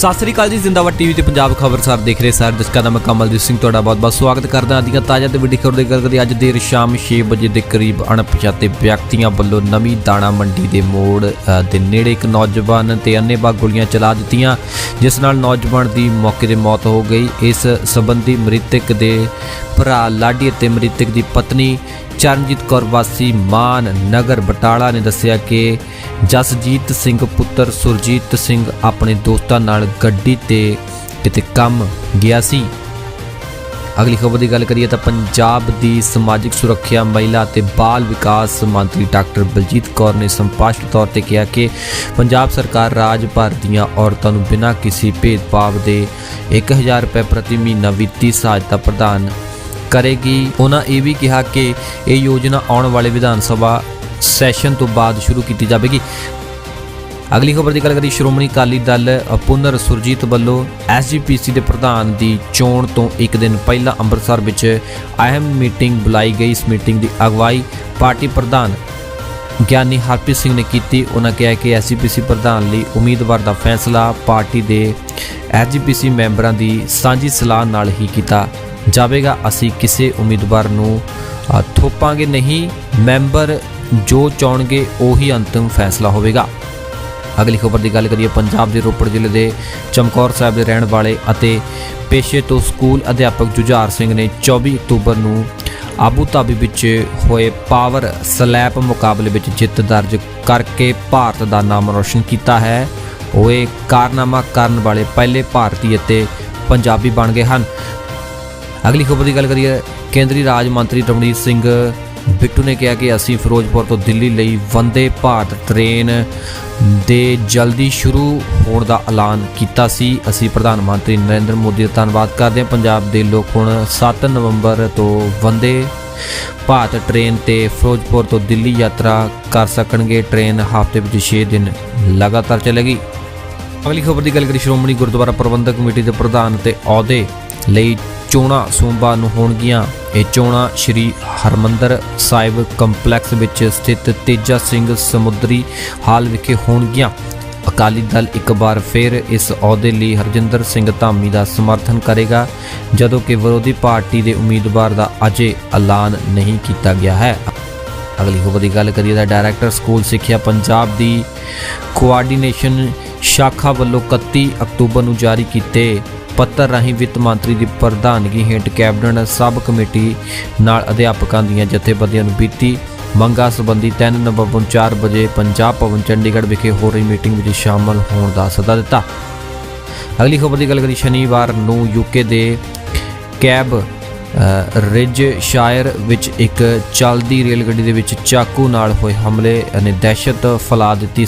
ਸਤਿ ਸ੍ਰੀ ਅਕਾਲ ਜੀ, ਜ਼ਿੰਦਾਬਾਦ ਟੀਵੀ ਤੇ ਪੰਜਾਬ ਖਬਰਸਾਰ ਦੇਖ ਰਹੇ ਸਾਰੇ ਦਰਸ਼ਕਾਂ ਦਾ ਮੈਂ ਕਮਲਦੀਪ ਸਿੰਘ, ਤੁਹਾਡਾ ਬਹੁਤ-ਬਹੁਤ ਸਵਾਗਤ ਕਰਦਾ ਹਾਂ। ਦੀਆਂ ਤਾਜ਼ਾ ਤੇ ਵੱਡੀ ਖਬਰ ਦੇ ਗੱਲ ਕਰੀਏ, ਅੱਜ ਦੇਰ ਸ਼ਾਮ 6 ਵਜੇ ਦੇ ਕਰੀਬ ਅਣਪਛਾਤੇ ਵਿਅਕਤੀਆਂ ਵੱਲੋਂ ਨਵੀਂ ਦਾਣਾ ਮੰਡੀ ਦੇ ਮੋੜ ਦੇ ਨੇੜੇ ਇੱਕ ਨੌਜਵਾਨ ਤੇ ਅੰਨੇਵਾਹ ਗੋਲੀਆਂ ਚਲਾ ਦਿੱਤੀਆਂ, ਜਿਸ ਨਾਲ ਨੌਜਵਾਨ ਦੀ ਮੌਕੇ ਤੇ ਮੌਤ ਹੋ ਗਈ। ਇਸ ਸੰਬੰਧੀ ਮ੍ਰਿਤਕ ਦੇ ਭਰਾ ਲਾਡੀ ਅਤੇ ਮ੍ਰਿਤਕ ਦੀ ਪਤਨੀ ਚਰਨਜੀਤ ਕੌਰ ਵਾਸੀ ਮਾਨ ਨਗਰ ਬਟਾਲਾ ਨੇ ਦੱਸਿਆ ਕਿ ਜਸਜੀਤ ਸਿੰਘ ਪੁੱਤਰ ਸੁਰਜੀਤ ਸਿੰਘ ਆਪਣੇ ਦੋਸਤਾਂ ਨਾਲ ਗੱਡੀ ਤੇ ਕਿਤੇ ਕੰਮ ਗਿਆ ਸੀ। ਅਗਲੀ ਖਬਰ ਦੀ ਗੱਲ ਕਰੀਏ ਤਾਂ ਪੰਜਾਬ ਦੀ ਸਮਾਜਿਕ ਸੁਰੱਖਿਆ, ਮਹਿਲਾ ਅਤੇ ਬਾਲ ਵਿਕਾਸ ਮੰਤਰੀ ਡਾਕਟਰ ਬਲਜੀਤ ਕੌਰ ਨੇ ਸੰਪਾਸ਼ਟ ਤੌਰ ਤੇ ਕਿਹਾ ਕਿ ਪੰਜਾਬ ਸਰਕਾਰ ਰਾਜ ਭਰ ਦੀਆਂ ਔਰਤਾਂ ਨੂੰ ਬਿਨਾਂ ਕਿਸੇ ਭੇਦਭਾਵ ਦੇ 1000 ਰੁਪਏ ਪ੍ਰਤੀ ਮਹੀਨਾ ਵਿੱਤੀ ਸਹਾਇਤਾ ਪ੍ਰਦਾਨ ਕਰੇਗੀ। ਉਹਨਾਂ ਇਹ ਵੀ ਕਿਹਾ ਕਿ ਇਹ ਯੋਜਨਾ ਆਉਣ ਵਾਲੇ ਵਿਧਾਨ ਸਭਾ ਸੈਸ਼ਨ ਤੋਂ ਬਾਅਦ ਸ਼ੁਰੂ ਕੀਤੀ ਜਾਵੇਗੀ। ਅਗਲੀ ਖਬਰ ਦੀ ਗੱਲ ਕਰੀ ਸ਼੍ਰੋਮਣੀ ਅਕਾਲੀ ਦਲ ਪੁਨਰ ਸੁਰਜੀਤ ਵੱਲੋਂ ਐਸਜੀਪੀਸੀ ਦੇ ਪ੍ਰਧਾਨ ਦੀ ਚੋਣ ਤੋਂ ਇੱਕ ਦਿਨ ਪਹਿਲਾਂ ਅੰਮ੍ਰਿਤਸਰ ਵਿੱਚ ਅਹਿਮ ਮੀਟਿੰਗ ਬੁਲਾਈ ਗਈ। ਇਸ ਮੀਟਿੰਗ ਦੀ ਅਗਵਾਈ ਪਾਰਟੀ ਪ੍ਰਧਾਨ ਗਿਆਨੀ ਹਰਪ੍ਰੀਤ ਸਿੰਘ ਨੇ ਕੀਤੀ। ਉਹਨਾਂ ਕਿਹਾ ਕਿ ਐਸਜੀਪੀਸੀ ਪ੍ਰਧਾਨ ਲਈ ਉਮੀਦਵਾਰ ਦਾ ਫੈਸਲਾ ਪਾਰਟੀ ਦੇ ਐਸਜੀਪੀਸੀ ਮੈਂਬਰਾਂ ਦੀ ਸਾਂਝੀ ਸਲਾਹ ਨਾਲ ਹੀ ਕੀਤਾ ਜਾਵੇਗਾ, ਅਸੀਂ ਕਿਸੇ ਉਮੀਦਵਾਰ ਨੂੰ ਥੋਪਾਂਗੇ ਨਹੀਂ, ਮੈਂਬਰ ਜੋ ਚਾਹਣਗੇ ਉਹੀ ਅੰਤਿਮ ਫੈਸਲਾ ਹੋਵੇਗਾ। ਅਗਲੀ ਖਬਰ ਦੀ ਗੱਲ ਕਰੀਏ, ਪੰਜਾਬ ਦੇ ਰੋਪੜ ਜ਼ਿਲ੍ਹੇ ਦੇ ਚਮਕੌਰ ਸਾਹਿਬ ਦੇ ਰਹਿਣ ਵਾਲੇ ਅਤੇ ਪੇਸ਼ੇ ਤੋਂ ਸਕੂਲ ਅਧਿਆਪਕ ਜੁਝਾਰ ਸਿੰਘ ਨੇ 24 ਅਕਤੂਬਰ ਨੂੰ ਆਬੂ ਧਾਬੀ ਵਿੱਚ ਹੋਏ ਪਾਵਰ ਸਲੈਪ ਮੁਕਾਬਲੇ ਵਿੱਚ ਜਿੱਤ ਦਰਜ ਕਰਕੇ ਭਾਰਤ ਦਾ ਨਾਮ ਰੋਸ਼ਨ ਕੀਤਾ ਹੈ। ਉਹ ਇਹ ਕਾਰਨਾਮਾ ਕਰਨ ਵਾਲੇ ਪਹਿਲੇ ਭਾਰਤੀ ਅਤੇ ਪੰਜਾਬੀ ਬਣ ਗਏ ਹਨ। ਅਗਲੀ ਖਬਰ ਦੀ ਗੱਲ ਕਰੀਏ, ਕੇਂਦਰੀ ਰਾਜ ਮੰਤਰੀ ਰਮਣੀਤ ਸਿੰਘ ਬਿੱਟੂ ਨੇ ਕਿਹਾ ਕਿ ਅਸੀਂ ਫਿਰੋਜ਼ਪੁਰ ਤੋਂ ਦਿੱਲੀ ਲਈ ਵੰਦੇ ਭਾਰਤ ਟ੍ਰੇਨ ਦੇ ਜਲਦੀ ਸ਼ੁਰੂ ਹੋਣ ਦਾ ਐਲਾਨ ਕੀਤਾ ਸੀ। ਅਸੀਂ ਪ੍ਰਧਾਨ ਮੰਤਰੀ ਨਰਿੰਦਰ ਮੋਦੀ ਦਾ ਧੰਨਵਾਦ ਕਰਦੇ ਹਾਂ। ਪੰਜਾਬ ਦੇ ਲੋਕ ਹੁਣ 7 ਨਵੰਬਰ ਤੋਂ ਵੰਦੇ ਭਾਰਤ ਟ੍ਰੇਨ ਤੇ ਫਿਰੋਜ਼ਪੁਰ ਤੋਂ ਦਿੱਲੀ ਯਾਤਰਾ ਕਰ ਸਕਣਗੇ। ਟ੍ਰੇਨ ਹਫ਼ਤੇ ਵਿੱਚ 6 ਦਿਨ ਲਗਾਤਾਰ ਚੱਲੇਗੀ। ਅਗਲੀ ਖਬਰ ਦੀ ਗੱਲ ਕਰੀ ਸ਼੍ਰੋਮਣੀ ਗੁਰਦੁਆਰਾ ਪ੍ਰਬੰਧਕ ਕਮੇਟੀ ਦੇ ਪ੍ਰਧਾਨ ਤੇ ਅਹੁਦੇ ਲਈ ਚੋਣਾਂ ਸੋਮਵਾਰ ਨੂੰ ਹੋਣਗੀਆਂ। ਇਹ ਚੋਣਾਂ ਸ਼੍ਰੀ ਹਰਮੰਦਰ ਸਾਹਿਬ ਕੰਪਲੈਕਸ ਵਿੱਚ ਸਥਿਤ ਤੇਜਾ ਸਿੰਘ ਸਮੁੰਦਰੀ ਹਾਲ ਵਿਖੇ ਹੋਣਗੀਆਂ। ਅਕਾਲੀ ਦਲ ਇੱਕ ਵਾਰ ਫਿਰ ਇਸ ਅਹੁਦੇ ਲਈ ਹਰਜਿੰਦਰ ਸਿੰਘ ਧਾਮੀ ਦਾ ਸਮਰਥਨ ਕਰੇਗਾ, ਜਦੋਂ ਕਿ ਵਿਰੋਧੀ ਪਾਰਟੀ ਦੇ ਉਮੀਦਵਾਰ ਦਾ ਅਜੇ ਐਲਾਨ ਨਹੀਂ ਕੀਤਾ ਗਿਆ ਹੈ। ਅਗਲੀ ਖਬਰ ਦੀ ਗੱਲ ਕਰੀਏ ਤਾਂ ਡਾਇਰੈਕਟਰ ਸਕੂਲ ਸਿੱਖਿਆ ਪੰਜਾਬ ਦੀ ਕੋਆਰਡੀਨੇਸ਼ਨ ਸ਼ਾਖਾ ਵੱਲੋਂ 31 ਅਕਤੂਬਰ ਨੂੰ ਜਾਰੀ ਕੀਤੇ ਪੱਤਰ ਰਾਹੀਂ ਵਿੱਤ ਮੰਤਰੀ ਦੀ ਪ੍ਰਧਾਨਗੀ ਹੇਠ ਕੈਬਨਿਟ ਸਬ ਕਮੇਟੀ ਨਾਲ ਅਧਿਆਪਕਾਂ ਦੀਆਂ ਜਥੇਬੰਦੀਆਂ ਨੂੰ ਬੀਤੀ ਮੰਗਾਂ ਸੰਬੰਧੀ 3 ਨਵੰਬਰ ਨੂੰ 4 ਵਜੇ ਪੰਜਾਬ ਭਵਨ ਚੰਡੀਗੜ੍ਹ ਵਿਖੇ ਹੋ ਰਹੀ ਮੀਟਿੰਗ ਵਿੱਚ ਸ਼ਾਮਲ ਹੋਣ ਦਾ ਸੱਦਾ ਦਿੱਤਾ। ਅਗਲੀ ਖਬਰ ਦੀ ਗੱਲ ਕਰੀ ਸ਼ਨੀਵਾਰ ਨੂੰ ਯੂਕੇ ਦੇ ਕੈਬ ਅ, ਰਿਜ ਸ਼ਾਇਰ ਵਿੱਚ ਇੱਕ ਚੱਲਦੀ ਰੇਲ ਗੱਡੀ ਦੇ ਵਿੱਚ ਚਾਕੂ ਨਾਲ ਹੋਏ ਹਮਲੇ ਨੇ ਦਹਿਸ਼ਤ ਫੈਲਾ ਦਿੱਤੀ।